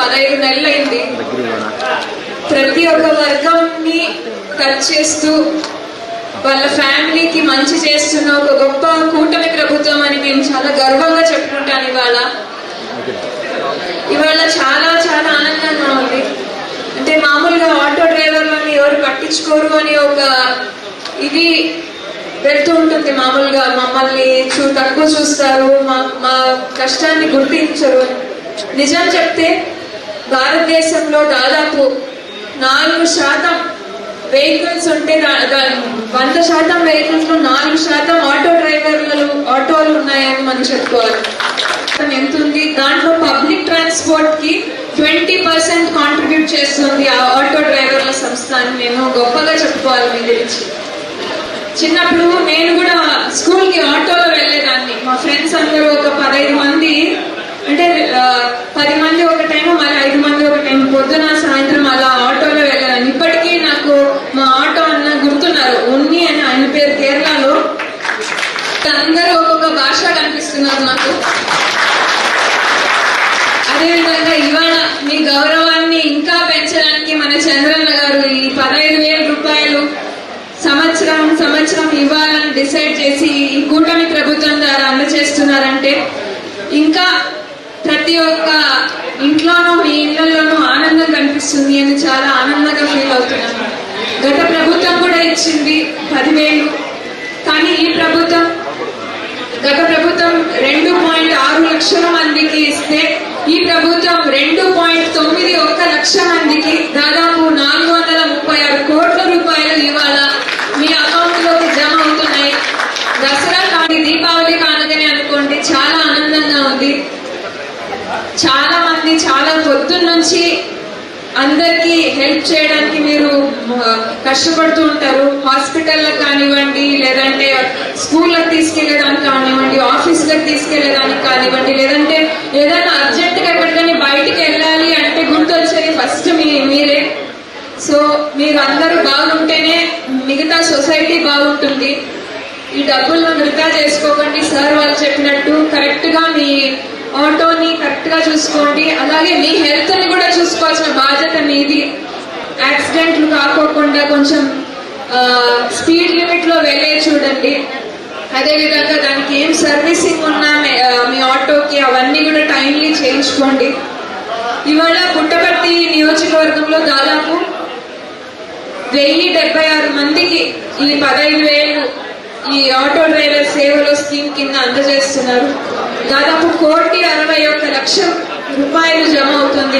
పదహైదు నెలలైంది. ప్రతి ఒక్క వర్గంని టచ్ చేస్తూ వాళ్ళ ఫ్యామిలీకి మంచి చేస్తున్న ఒక గొప్ప కూటమి ప్రభుత్వం అని మేము చాలా గర్వంగా చెప్పుకుంటాను ఇవాళ. ఇవాళ చాలా చాలా ఆనందంగా ఉంది. అంటే మామూలుగా ఆటో డ్రైవర్లని ఎవరు పట్టించుకోరు అని ఒక ఇది పెడుతూ ఉంటుంది మామూలుగా. మమ్మల్ని చూ తక్కువ చూస్తారు మా మా కష్టాన్ని గుర్తించరు నిజం చెప్తే భారతదేశంలో దాదాపు నాలుగు శాతం వెహికల్స్ ఉంటే దా- వంద శాతం వెహికల్స్లో నాలుగు శాతం ఆటో డ్రైవర్లు ఆటోలు ఉన్నాయని మనం చెప్పుకోవాలి. ఎంత ఉంది? దాంట్లో పబ్లిక్ ట్రాన్స్పోర్ట్కి ట్వంటీ పర్సెంట్ కాంట్రిబ్యూట్ చేస్తుంది ఆ ఆటో డ్రైవర్ల సంస్థ అని మేము గొప్పగా చెప్పుకోవాలి మీ గురించి. చిన్నప్పుడు నేను కూడా స్కూల్కి ఆటోలో వెళ్ళేదాన్ని. మా ఫ్రెండ్స్ అందరూ ఒక పదహైదు మంది అంటే పది మంది ఒక టైం మళ్ళీ ఐదు మంది ఒక టైం పొద్దున సాయంత్రం అలా ఆటోలో వెళ్ళాను. ఇప్పటికీ నాకు మా ఆటో అన్న గుర్తున్నారు. ఉన్ని అని ఆయన పేరు కేరళలో. అందరూ ఒక్కొక్క భాష కనిపిస్తున్నారు నాకు. అదేవిధంగా ఇవాళ మీ గౌరవాన్ని ఇంకా పెంచడానికి మన చంద్రన్న గారు ఈ పదహైదు వేల రూపాయలు సంవత్సరం సంవత్సరం ఇవ్వాలని డిసైడ్ చేసి ఈ కూటమి ప్రభుత్వం ద్వారా అందజేస్తున్నారంటే ఇంకా ప్రతి ఒక్క ఇంట్లోనూ మీ ఇళ్ళలోనూ కనిపిస్తుంది అని చాలా ఆనందంగా ఫీల్ అవుతున్నాను. గత ప్రభుత్వం కూడా ఇచ్చింది పదివేలు. కానీ ఈ ప్రభుత్వం గత ప్రభుత్వం రెండు పాయింట్ ఆరు లక్షల మందికి ఇస్తే ఈ ప్రభుత్వం రెండు పాయింట్ తొమ్మిది ఒక్క లక్ష మందికి దాదాపు నాలుగు వందల ముప్పై ఆరు కోట్ల రూపాయలు ఇవాళ మీ అకౌంట్లోకి జమ అవుతున్నాయి. దసరా కానీ దీపావళి కానుకని అనుకోండి చాలా ఆనందంగా ఉంది. చాలా మంది చాలా పొద్దున్న నుంచి అందరికి హెల్ప్ చేయడానికి మీరు కష్టపడుతూ ఉంటారు. హాస్పిటల్లో కానివ్వండి లేదంటే స్కూళ్ళకి తీసుకెళ్ళడానికి కానివ్వండి ఆఫీస్లకు తీసుకెళ్ళడానికి కానివ్వండి లేదంటే ఏదైనా అర్జెంటుగా ఎక్కడికైనా బయటికి వెళ్ళాలి అంటే గుర్తొచ్చేది ఫస్ట్ మీ మీరే. సో మీరు అందరూ బాగుంటేనే మిగతా సొసైటీ బాగుంటుంది. ఈ డబ్బులను వృధా చేసుకోకండి. సార్ వాళ్ళు చెప్పినట్టు కరెక్ట్గా మీ ఆటోని గా చూసుకోండి. అలాగే మీ హెల్త్ని కూడా చూసుకోవాల్సిన బాధ్యత మీది. యాక్సిడెంట్లు కాకోకుండా కొంచెం స్పీడ్ లిమిట్లో వెళ్ళే చూడండి. అదేవిధంగా దానికి ఏం సర్వీసింగ్ ఉన్నా మీ- మీ ఆటోకి అవన్నీ కూడా టైమ్లీ చేయించుకోండి. ఇవాళ పుట్టపర్తి నియోజకవర్గంలో దాదాపు వెయ్యి డెబ్బై ఆరు మందికి ఈ పదహైదు వేలు ఈ ఆటో డ్రైవర్ సేవలో స్కీమ్ కింద అందజేస్తున్నారు. దాదాపు కోటి అరవై ఒక్క లక్ష రూపాయలు జమ అవుతుంది.